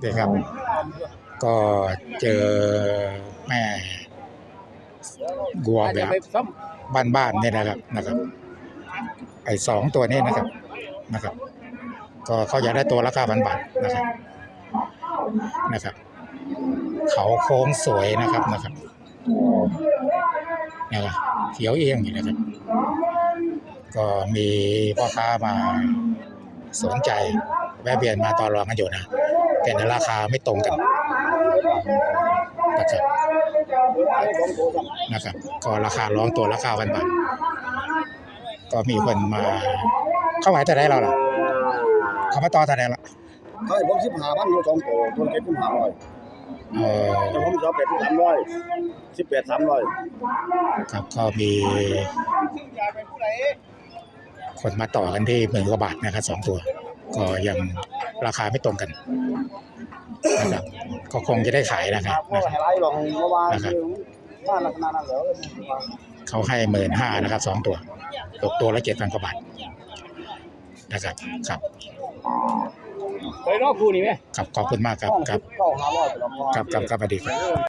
เด็กครับ ก็เจอแม่วัวแบบบ้านๆเนี่ยนะครับนะครับ ไอ้สองตัวนี้นะครับนะครับ ก็เขาอยากได้ตัวราคาพันบาทนะครับนะครับ เขาโค้งสวยนะครับนะครับนะครับเขียวเอียงอยู่นะครับ ก็มีพ่อค้ามาสนใจแวะเวียนมาต่อรองกันอยู่นะ แต่ในราคาไม่ตรงกันนะครับนะครับ ก็ราคาร้องตัวราคาพันบาท ก็มีคนมา เข้าไหวแต่ได้เราล่ะ เขามาต่อแต่ได้ละเขาให้ผมสิบห้าพันอยู่สองตัวตัวเจ็ดสิบห้าร้อยเออแต่ผมจะเอาเป็ดสามร้อยสิบแปดสามร้อยครับก็มีคนมาต่อกันที่หมื่นกว่าบาทนะครับสองตัว ก็ยังราคาไม่ตรงกัน นะครับก็คงจะได้ขายนะครับเพราะนะคว่ารับไฮไลท์ลองเมื่อวานคือบ้านลักษณะนั้นแล้วเขาให้หมื่นห้านะครับสองตัวตกตัวละเจ็ดพันกว่าบาทนะครับครับไปรอบคู่นี่ไหมครับขอบคุณมากครับครับเข้าห้าร้อยไปแล้วครับครับครับสวัสดีครับ